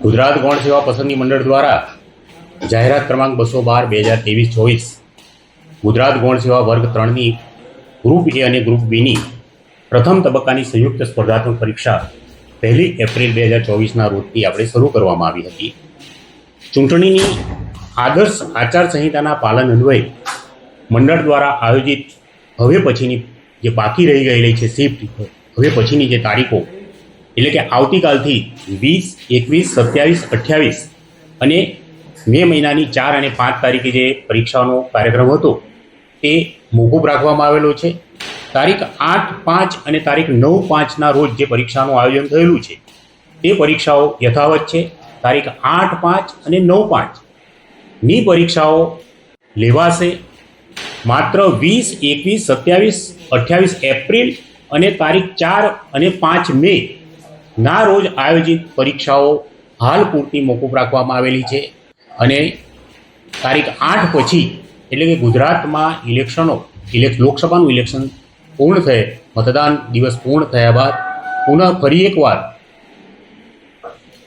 ગુજરાત ગૌણ સેવા પસંદગી મંડળ દ્વારા જાહેરાત ક્રમાંક બસો બાર, બે હજાર ત્રેવીસ, ચોવીસ ગુજરાત ગૌણ સેવા વર્ગ ત્રણની ગ્રુપ એ અને ગ્રુપ બીની પ્રથમ તબક્કાની સંયુક્ત સ્પર્ધાત્મક પરીક્ષા પહેલી એપ્રિલ બે હજાર ચોવીસના રોજથી આપણે શરૂ કરવામાં આવી હતી. ચૂંટણીની આદર્શ આચારસંહિતાના પાલન અન્વયે મંડળ દ્વારા આયોજિત હવે પછીની જે બાકી રહી ગયેલી છે શિફ્ટ હવે પછીની જે તારીખો એટલે કે આવતીકાલથી વીસ, એકવીસ, સત્યાવીસ, અઠ્યાવીસ અને મે મહિનાની ચાર અને પાંચ તારીખે જે પરીક્ષાનો કાર્યક્રમ હતો, તે મોકૂફ રાખવામાં આવેલો છે. તારીખ આઠ, પાંચ અને તારીખ નવ, પાંચના રોજ જે પરીક્ષાનું આયોજન થયેલું છે, તે પરીક્ષાઓ યથાવત છે. તારીખ આઠ, પાંચ અને નવ પાંચની પરીક્ષાઓ લેવાશે. માત્ર વીસ, એકવીસ, સત્યાવીસ, અઠ્યાવીસ એપ્રિલ અને તારીખ ચાર અને પાંચ મે ના રોજ આયોજિત પરીક્ષાઓ હાલ પૂરતી મોકૂફ રાખવામાં આવેલી છે. અને તારીખ આઠ પછી, એટલે કે ગુજરાતમાં ઇલેક્શનો, ઇલેક, લોકસભાનું ઇલેક્શન પૂર્ણ થયે, મતદાન દિવસ પૂર્ણ થયા બાદ પુનઃ ફરી એકવાર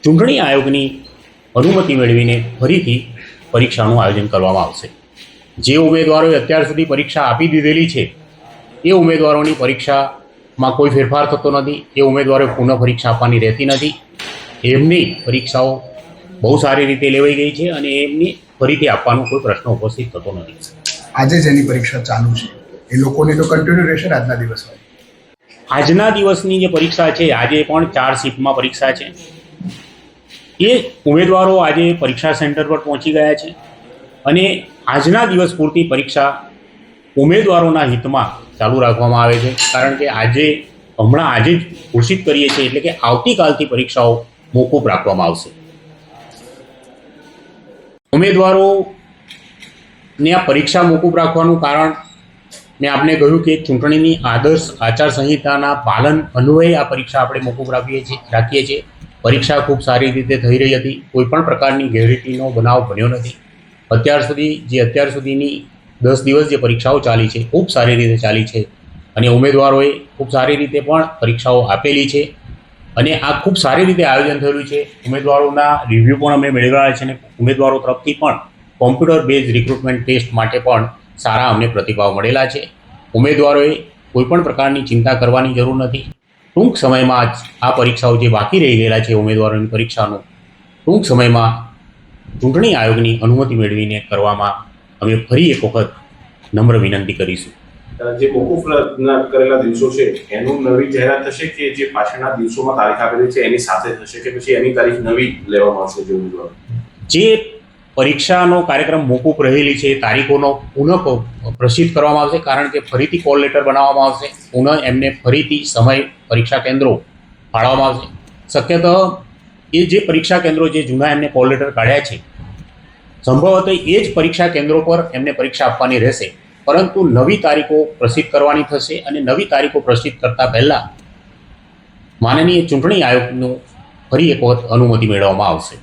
ચૂંટણી આયોગની અનુમતિ મેળવીને ફરીથી પરીક્ષાનું આયોજન કરવામાં આવશે. જે ઉમેદવારોએ અત્યાર સુધી પરીક્ષા આપી દીધેલી છે, એ ઉમેદવારોની પરીક્ષામાં કોઈ ફેરફાર થતો નથી એ ઉમેદવારે પુનઃ પરીક્ષા આપવાની રહેતી નથી. એમની પરીક્ષાઓ બહુ સારી રીતે લેવાઈ ગઈ છે અને એમની ફરીથી આપવાનો કોઈ પ્રશ્ન ઉપસ્થિત થતો નથી. આજે જેની પરીક્ષા ચાલુ છે. એ લોકોની તો કન્ટિન્યુ રહેશે આજના દિવસમાં? આજના દિવસની જે પરીક્ષા છે આજે પણ ચાર શિફ્ટમાં પરીક્ષા છે. એ ઉમેદવારો આજે પરીક્ષા સેન્ટર પર પહોંચી ગયા છે અને આજના દિવસ પૂરતી પરીક્ષા ઉમેદવારોના હિતમાં ચાલુ રાખવામાં આવે છે. કારણ કે આજે, હમણાં આજે જ ઘોષિત કરીએ છીએ એટલે કે આવતીકાલથી પરીક્ષાઓ મોકૂફ રાખવામાં આવશે. ઉમેદવારોને આ પરીક્ષા મોકૂફ રાખવાનું કારણ મેં આપને કહ્યું કે ચૂંટણીની આદર્શ આચારસંહિતાના પાલન અન્વયે આ પરીક્ષા આપણે મોકૂફ રાખીએ છીએ રાખીએ છીએ. પરીક્ષા ખૂબ સારી રીતે થઈ રહી હતી. કોઈ પણ પ્રકારની ગેરરીતિનો બનાવ બન્યો નથી. અત્યાર સુધી, જે અત્યાર સુધીની દસ દિવસ જે પરીક્ષાઓ ચાલી છે, ખૂબ સારી રીતે ચાલી છે. અને ઉમેદવારોએ ખૂબ સારી રીતે પણ પરીક્ષાઓ આપેલી છે. અને આ ખૂબ સારી રીતે આયોજન થયેલું છે. ઉમેદવારોના રિવ્યૂ પણ અમે મેળવ્યા છે અને ઉમેદવારો તરફથી પણ કોમ્પ્યુટર બેઝ રિક્રુટમેન્ટ ટેસ્ટ માટે પણ સારા અમને પ્રતિભાવ મળેલા છે. ઉમેદવારોએ કોઈપણ પ્રકારની ચિંતા કરવાની જરૂર નથી. ટૂંક સમયમાં જ આ પરીક્ષાઓ જે બાકી રહી ગયેલા છે ઉમેદવારોની પરીક્ષાનું, ટૂંક સમયમાં ચૂંટણી આયોગની અનુમતિ મેળવીને કરવામાં અમે ફરી એક વખત નમ્ર વિનંતી કરીશું. જે મોકૂફ કરેલા દિવસો છે એનું નવી જાહેરાત થશે કે જે પાછળના દિવસોમાં તારીખ આપેલી છે એની સાથે થશે કે પછી એની તારીખ નવી લેવામાં આવશે જે ઉમેદવાર જે પરીક્ષાનો કાર્યક્રમ મોકૂફ રહેલી છે એ તારીખોનો પુનઃ પ્રસિદ્ધ કરવામાં આવશે કારણ કે ફરીથી કોલ લેટર બનાવવામાં આવશે પુનઃ એમને ફરીથી સમય પરીક્ષા કેન્દ્રો ફાળવવામાં આવશે. શક્યતઃ એ જે પરીક્ષા કેન્દ્રો જે જૂના એમને કોલ લેટર કાઢ્યા છે સંભવતઃ એ જ પરીક્ષા કેન્દ્રો પર એમને પરીક્ષા આપવાની રહેશે. પરંતુ નવી તારીખો પ્રસિદ્ધ કરવાની થશે અને નવી તારીખો પ્રસિદ્ધ કરતા પહેલાં માનનીય ચૂંટણી આયોગનું ફરી એક વખત અનુમતિ મેળવવામાં આવશે.